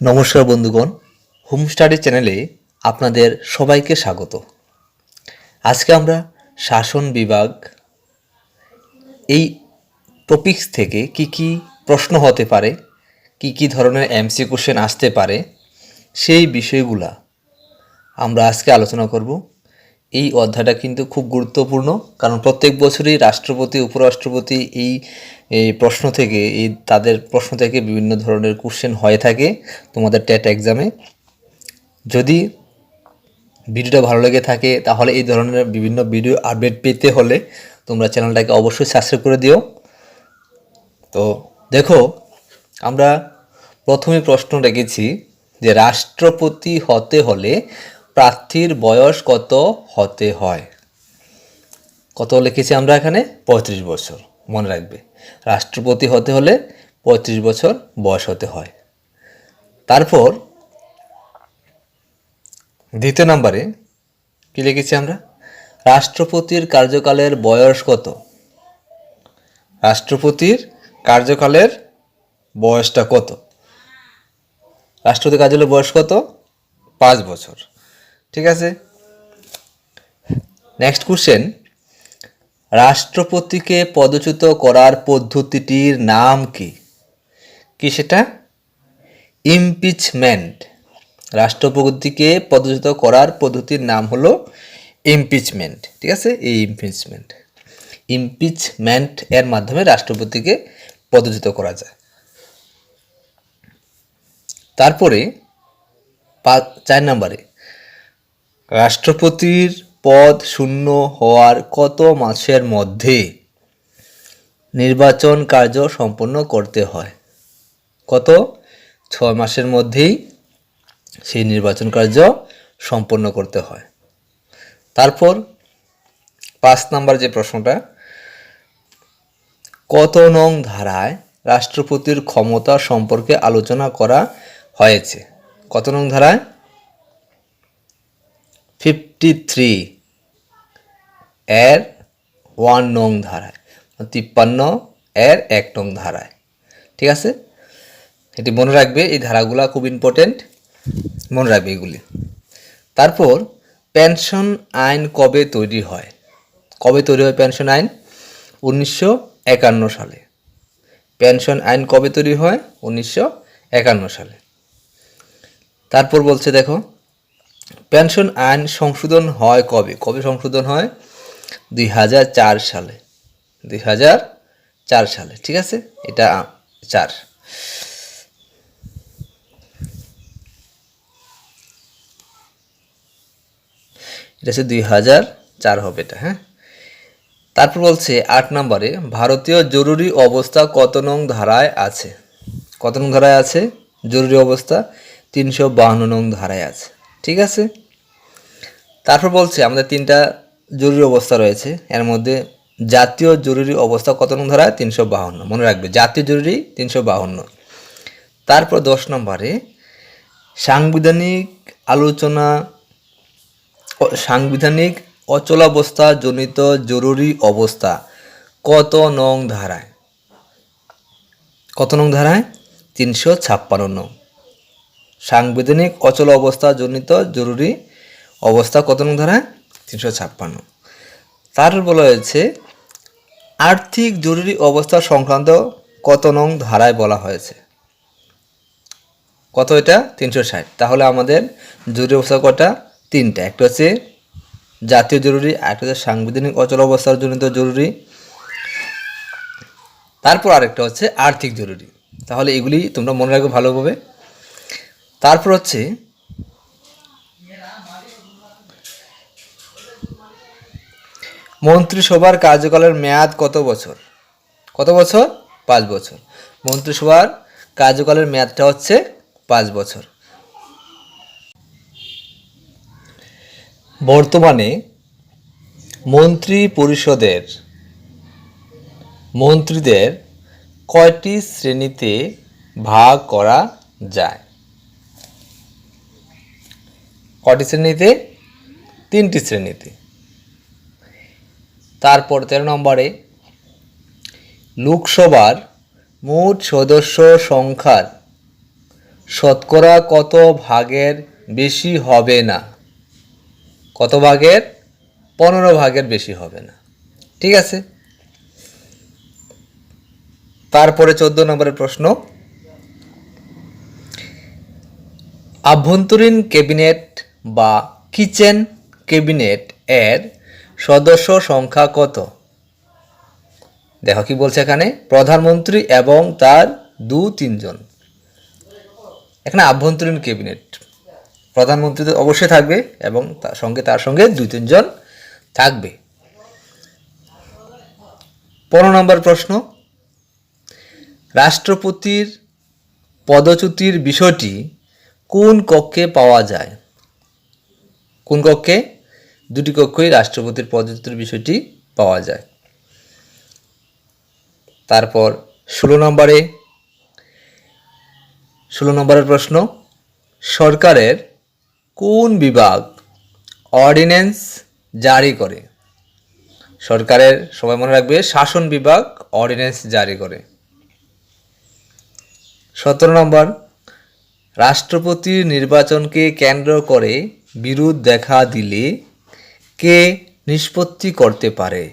নমস্কার বন্ধুগণ home study চ্যানেলে আপনাদের সবাইকে স্বাগত। আজকে আমরা শাসন বিভাগ এই টপিক্স থেকে কি কি প্রশ্ন হতে পারে, কি কি ধরনের এমসি কোশ্চেন আসতে পারে, সেই বিষয়গুলা আমরা আজকে আলোচনা করব। এই অধ্যায়টা কিন্তু খুব গুরুত্বপূর্ণ, কারণ প্রত্যেক বছরই রাষ্ট্রপতি, উপরাষ্ট্রপতি এই এই প্রশ্ন থেকে, এই তাদের প্রশ্ন থেকে বিভিন্ন ধরনের কোশ্চেন হয়ে থাকে তোমাদের টেট এক্সামে। যদি ভিডিওটা ভালো লেগে থাকে, তাহলে এই ধরনের বিভিন্ন ভিডিও আপডেট পেতে হলে তোমরা চ্যানেলটাকে অবশ্যই সাবস্ক্রাইব করে দিও। তো দেখো, আমরা প্রথমে প্রশ্ন রেখেছি যে রাষ্ট্রপতি হতে হলে প্রার্থীর বয়স কত হতে হয়? কত লিখেছি আমরা এখানে? পঁয়ত্রিশ বছর, মনে রাখবে। রাষ্ট্রপতি হতে হলে পঁয়ত্রিশ বছর বয়স হতে হয়। তারপর দ্বিতীয় নম্বরে কি লিখেছি আমরা? রাষ্ট্রপতির কার্যকালের বয়স কত? রাষ্ট্রপতির কার্যকালের বয়সটা কত? রাষ্ট্রপতি কার্যালয়ের বয়স কত? পাঁচ বছর। ঠিক আছে? নেক্সট কোশ্চেন রাষ্ট্রপতিকে পদচ্যুত করার পদ্ধতিটির নাম কি? কি সেটা? ইমপিচমেন্ট রাষ্ট্রপতিকে পদচ্যুত করার পদ্ধতির নাম হলো ইমপিচমেন্ট ঠিক আছে? এই ইমপিচমেন্ট ইমপিচমেন্ট এর মাধ্যমে রাষ্ট্রপতিকে পদচ্যুত করা যায়। তারপরে চার নম্বরে রাষ্ট্রপতির পদ শূন্য হওয়ার কত মাসের মধ্যে নির্বাচন কার্য সম্পন্ন করতে হয়? কত? ছয় মাসের মধ্যেই সেই নির্বাচন কার্য সম্পন্ন করতে হয়। তারপর পাঁচ নাম্বার যে প্রশ্নটা, কত নং ধারায় রাষ্ট্রপতির ক্ষমতা সম্পর্কে আলোচনা করা হয়েছে? কত নং ধারায়? ফিফটি থ্রি এর ওয়ান নং ধারায় তিপ্পান্ন এর এক নং ধারায়, ঠিক আছে? এটি মনে রাখবে, এই ধারাগুলো খুব ইম্পর্টেন্ট মনে রাখবে এগুলি। তারপর পেনশন আইন কবে তৈরি হয়? কবে তৈরি হয় পেনশন আইন? উনিশশো একান্ন সালে। পেনশন আইন কবে তৈরি হয়? উনিশশো একান্ন সালে। তারপর বলছে, দেখো পেনশন আইন সংশোধন হয় কবে? কবে সংশোধন হয়? দুই হাজার চার সালে। দুই হাজার চার সালে, ঠিক আছে? এটা চার। এটা হচ্ছে দুই হাজার চার হবে এটা হ্যাঁ? তারপর বলছে, আট নম্বরে, ভারতীয় জরুরি অবস্থা কত নং ধারায় আছে? কত নং ধারায় আছে? জরুরি অবস্থা তিনশো বাহান্ন নং ধারায় আছে। ঠিক আছে? তারপর বলছে, আমাদের তিনটা জরুরি অবস্থা রয়েছে। এর মধ্যে জাতীয় জরুরি অবস্থা কত নং ধারায় তিনশো বাহান্ন। মনে রাখবে, জাতীয় জরুরি তিনশো বাহান্ন। তারপর দশ নম্বরে সাংবিধানিক আলোচনা সাংবিধানিক অচলাবস্থা জনিত জরুরি অবস্থা কত নং ধারায়? কত নং ধারায়? তিনশো ছাপ্পান্ন নং। সাংবিধানিক অচল অবস্থা জনিত জরুরি অবস্থা কত নং ধারায় তিনশো ছাপ্পান্ন। তারপর বলা হয়েছে, আর্থিক জরুরি অবস্থা সংক্রান্ত কত নং ধারায় বলা হয়েছে? কত এটা? তিনশো ষাট। তাহলে আমাদের জরুরি অবস্থা কটা? তিনটা। একটা হচ্ছে জাতীয় জরুরি একটা হচ্ছে সাংবিধানিক অচল অবস্থার জনিত জরুরি। তারপর আরেকটা হচ্ছে আর্থিক জরুরি। তাহলে এগুলি তোমরা মনে রাখবে ভালোভাবে। তারপর হচ্ছে মন্ত্রিসভার কার্যকালের মেয়াদ কত বছর? কত বছর? পাঁচ বছর। মন্ত্রিসভার কার্যকালের মেয়াদটা হচ্ছে পাঁচ বছর। বর্তমানে মন্ত্রী পরিষদের মন্ত্রীদের কয়টি শ্রেণীতে ভাগ করা যায়? কয়টি শ্রেণীতে? তিনটি শ্রেণীতে। তারপর তেরো নম্বরে, লোকসভার মোট সদস্য সংখ্যার শতকরা কত ভাগের বেশি হবে না? কত ভাগের? পনেরো ভাগের বেশি হবে না। ঠিক আছে? তারপরে চোদ্দ নম্বরের প্রশ্ন। আভ্যন্তরীণ ক্যাবিনেট বা কিচেন ক্যাবিনেট এর সদস্য সংখ্যা কত? দেখো কি বলছে এখানে, প্রধানমন্ত্রী এবং তার দু, তিনজন। এখানে আভ্যন্তরীণ ক্যাবিনেট। প্রধানমন্ত্রী তো অবশ্যই থাকবে এবং তার সঙ্গে তার সঙ্গে দুই তিনজন থাকবে। পনেরো নম্বর প্রশ্ন। রাষ্ট্রপতির পদচ্যুতির বিষয়টি কোন কক্ষে পাওয়া যায়? কোন কক্ষে? দুটি কক্ষই রাষ্ট্রপতির পদচ্যুতির বিষয়টি পাওয়া যায়। তারপর ষোলো নম্বরে, ষোলো নম্বরের প্রশ্ন, সরকারের কোন বিভাগ অর্ডিন্যান্স জারি করে? সরকারের, সবাই মনে রাখবে, শাসন বিভাগ অর্ডিন্যান্স জারি করে। সতেরো নম্বর, রাষ্ট্রপতির নির্বাচনকে কেন্দ্র করে বিরোধ দেখা দিলে কে নিষ্পত্তি করতে পারে?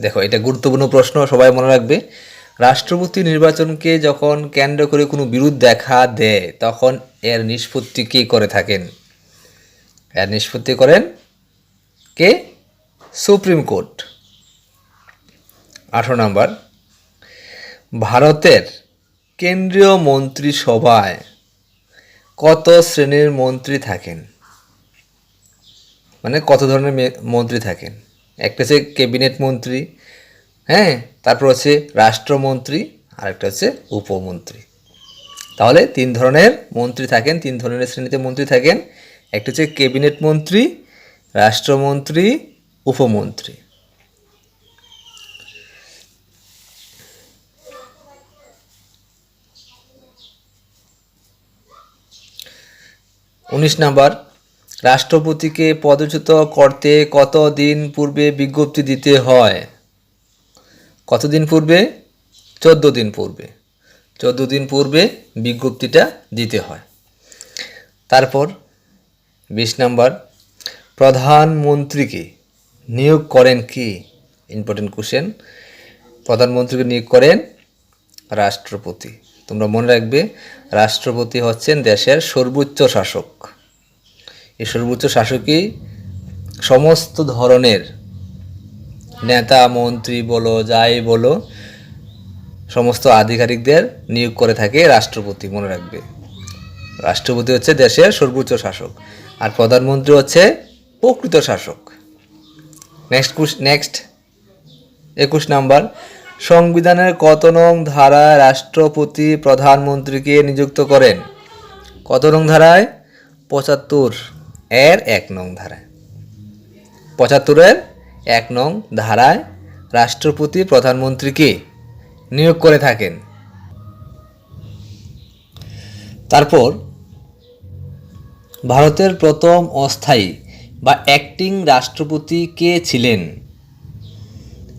দেখো, এটা গুরুত্বপূর্ণ প্রশ্ন, সবাই মনে রাখবে। রাষ্ট্রপতি নির্বাচনকে যখন কেন্দ্র করে কোনো বিরোধ দেখা দেয়, তখন এর নিষ্পত্তি কে করে থাকেন? এর নিষ্পত্তি করেন কে? Supreme court. আঠারো নম্বর, ভারতের কেন্দ্রীয় মন্ত্রিসভায় কত শ্রেণির মন্ত্রী থাকেন? মানে কত ধরনের মন্ত্রী থাকেন? একটা হচ্ছে ক্যাবিনেট মন্ত্রী হ্যাঁ? তারপর হচ্ছে রাষ্ট্রমন্ত্রী আর একটা হচ্ছে উপমন্ত্রী। তাহলে তিন ধরনের মন্ত্রী থাকেন, তিন ধরনের শ্রেণীতে মন্ত্রী থাকেন। একটা হচ্ছে ক্যাবিনেট মন্ত্রী, রাষ্ট্রমন্ত্রী, উপমন্ত্রী। উনিশ নাম্বার, রাষ্ট্রপতিকে পদচ্যুত করতে কত দিন পূর্বে বিজ্ঞপ্তি দিতে হয়? কতদিন পূর্বে? চোদ্দ দিন পূর্বে। চোদ্দ দিন পূর্বে বিজ্ঞপ্তিটা দিতে হয়। তারপর বিশ নাম্বার, প্রধানমন্ত্রীকে নিয়োগ করেন কি? ইম্পর্টেন্ট কোশ্চেন প্রধানমন্ত্রীকে নিয়োগ করেন রাষ্ট্রপতি। তোমরা মনে রাখবে, রাষ্ট্রপতি হচ্ছেন দেশের সর্বোচ্চ শাসক। এই সর্বোচ্চ শাসকই সমস্ত ধরনের নেতা, মন্ত্রী বলো, যাই বলো, সমস্ত আধিকারিকদের নিয়োগ করে থাকে রাষ্ট্রপতি, মনে রাখবে। রাষ্ট্রপতি হচ্ছে দেশের সর্বোচ্চ শাসক, আর প্রধানমন্ত্রী হচ্ছে প্রকৃত শাসক। নেক্সট নেক্সট একুশ নাম্বার। সংবিধানের কত নং ধারায় রাষ্ট্রপতি প্রধানমন্ত্রীকে নিযুক্ত করেন? কত নং ধারায়? পঁচাত্তর এর এক নং ধারায়। পঁচাত্তরের এক নং ধারায় রাষ্ট্রপতি প্রধানমন্ত্রীকে নিয়োগ করে থাকেন। তারপর, ভারতের প্রথম অস্থায়ী বা অ্যাক্টিং রাষ্ট্রপতি কে ছিলেন?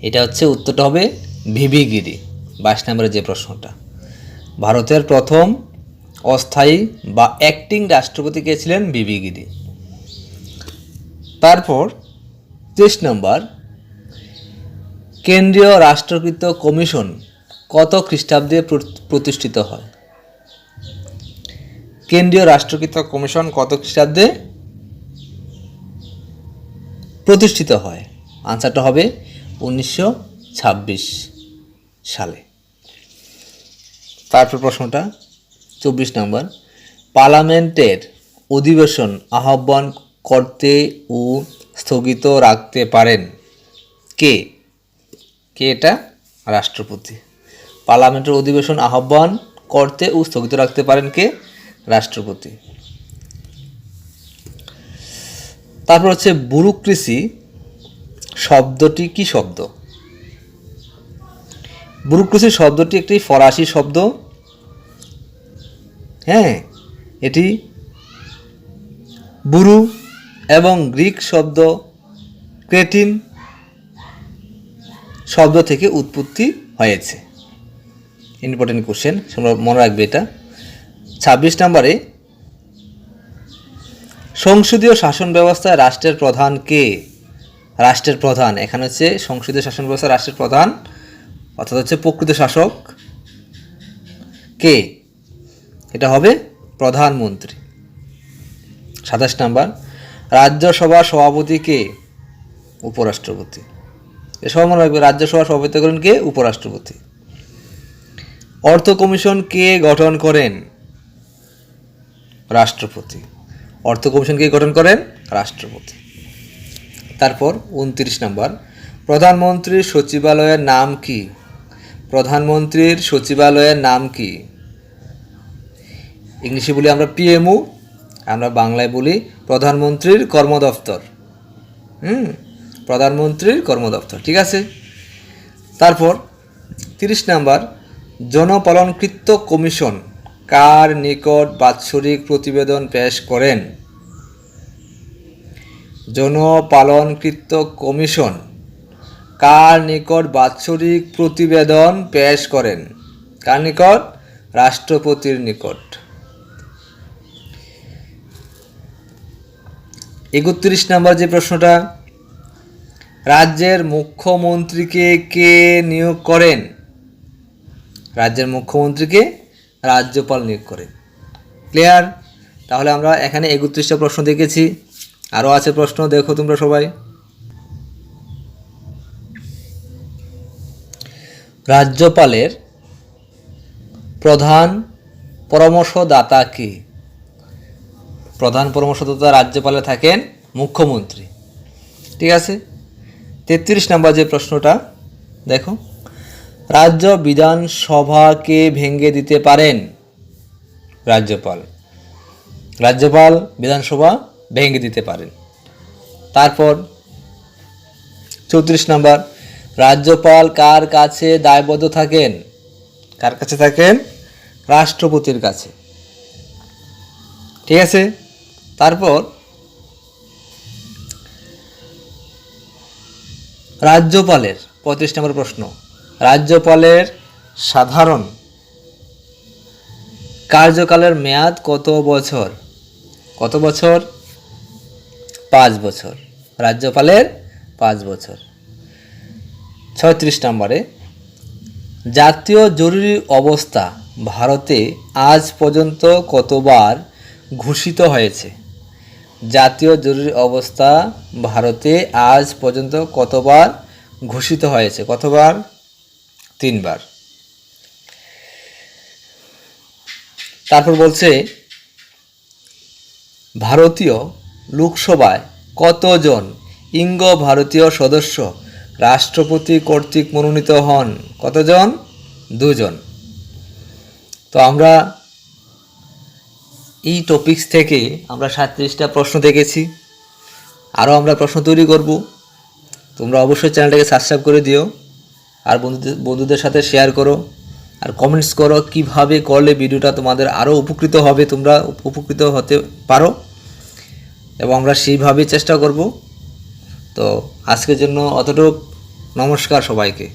এটা হচ্ছে উত্তরটা হবে ভিভি গিরি বাইশ নম্বরের যে প্রশ্নটা। ভারতের প্রথম অস্থায়ী বা অ্যাক্টিং রাষ্ট্রপতি কে ছিলেন ভিভি গিরি তারপর তেইশ নম্বর, কেন্দ্রীয় রাষ্ট্রকৃত কমিশন কত খ্রিস্টাব্দে প্র- প্রতিষ্ঠিত হয়? কেন্দ্রীয় রাষ্ট্রকৃত কমিশন কত খ্রিস্টাব্দে প্রতিষ্ঠিত হয়? আনসারটা হবে উনিশশো ছাব্বিশ। সালে। তারপর প্রশ্নটা, চব্বিশ নম্বর। পার্লামেন্টের অধিবেশন আহ্বান করতে ও স্থগিত রাখতে পারেন কে? কে এটা? রাষ্ট্রপতি। পার্লামেন্টের অধিবেশন আহ্বান করতে ও স্থগিত রাখতে পারেন কে? রাষ্ট্রপতি। তারপর হচ্ছে, বুরুক্রেসি শব্দটি কি শব্দ? বুরুক্রেসি শব্দটি একটি ফরাসি শব্দ। হ্যাঁ এটি বুরু এবং গ্রিক শব্দ, ক্রেটিন শব্দ থেকে উৎপত্তি হয়েছে। ইম্পর্টেন্ট কোশ্চেন মনে রাখবে এটা। ছাব্বিশ নম্বরে, সংসদীয় শাসন ব্যবস্থায় রাষ্ট্রের প্রধান কে? রাষ্ট্রের প্রধান, এখানে হচ্ছে সংসদীয় শাসন ব্যবস্থা রাষ্ট্রের প্রধান অর্থাৎ হচ্ছে প্রকৃত শাসক কে? এটা হবে প্রধানমন্ত্রী। সাতাশ নাম্বার, রাজ্যসভার সভাপতি কে? উপরাষ্ট্রপতি। এসব মনে রাখবে, রাজ্যসভার সভাপতি করেন কে? উপরাষ্ট্রপতি। অর্থ কমিশন কে গঠন করেন? রাষ্ট্রপতি। অর্থ কমিশন কে গঠন করেন? রাষ্ট্রপতি। তারপর উনত্রিশ নম্বর, প্রধানমন্ত্রীর সচিবালয়ের নাম কি? প্রধানমন্ত্রীর সচিবালয়ের নাম কি? ইংলিশে বলি আমরা পিএমও আমরা বাংলায় বলি প্রধানমন্ত্রীর কর্মদপ্তর। হুম, প্রধানমন্ত্রীর কর্মদপ্তর, ঠিক আছে? তারপর তিরিশ নাম্বার, জনপালনকৃত কমিশন কার নিকট বাৎসরিক প্রতিবেদন পেশ করেন? জনপালনকৃত কমিশন কার নিকট বাৎসরিক প্রতিবেদন পেশ করেন? কার নিকট? রাষ্ট্রপতির নিকট। একত্রিশ নম্বর যে প্রশ্নটা, রাজ্যের মুখ্যমন্ত্রীকে কে নিয়োগ করেন? রাজ্যের মুখ্যমন্ত্রীকে রাজ্যপাল নিয়োগ করেন। ক্লিয়ার? তাহলে আমরা এখানে একত্রিশটা প্রশ্ন দেখেছি। আরও আছে প্রশ্ন, দেখো তোমরা সবাই। রাজ্যপালের প্রধান পরামর্শদাতা কে? প্রধান পরামর্শদাতা রাজ্যপালে থাকেন মুখ্যমন্ত্রী। ঠিক আছে? তেত্রিশ নম্বর যে প্রশ্নটা, দেখো। রাজ্য বিধানসভাকে ভেঙে দিতে পারেন রাজ্যপাল। রাজ্যপাল বিধানসভা ভেঙে দিতে পারেন। তারপর চৌত্রিশ নম্বর রাজ্যপাল কার কাছে দায়বদ্ধ থাকেন? কার কাছে থাকেন? রাষ্ট্রপতির কাছে। ঠিক আছে। তারপর? রাজ্যপালের পঁয়ত্রিশ নম্বর প্রশ্ন। রাজ্যপালের সাধারণ কার্যকালের মেয়াদ কত বছর? কত বছর? পাঁচ বছর। রাজ্যপালের পাঁচ বছর। ছয়ত্রিশ নম্বরে, জাতীয় জরুরি অবস্থা ভারতে আজ পর্যন্ত কতবার ঘোষিত হয়েছে? জাতীয় জরুরি অবস্থা ভারতে আজ পর্যন্ত কতবার ঘোষিত হয়েছে? কতবার? তিনবার। তারপর বলছে, ভারতীয় লোকসভায় কতজন ইঙ্গ ভারতীয় সদস্য রাষ্ট্রপতি কর্তৃক মনোনীত হন। কতজন? দুজন। তো আমরা এই টপিকস থেকে আমরা সাতত্রিশটা প্রশ্ন দেখেছি। আরও আমরা প্রশ্ন তৈরি করব। তোমরা অবশ্যই চ্যানেলটাকে সাবস্ক্রাইব করে দিও আর বন্ধুদের বন্ধুদের সাথে শেয়ার করো। আর কমেন্টস করো কীভাবে করলে ভিডিওটা তোমাদের আরও উপকৃত হবে, তোমরা উপকৃত হতে পারো। এবং আমরা সেইভাবেই চেষ্টা করব। তো আজকের জন্য অতটুক। নমস্কার সবাইকে।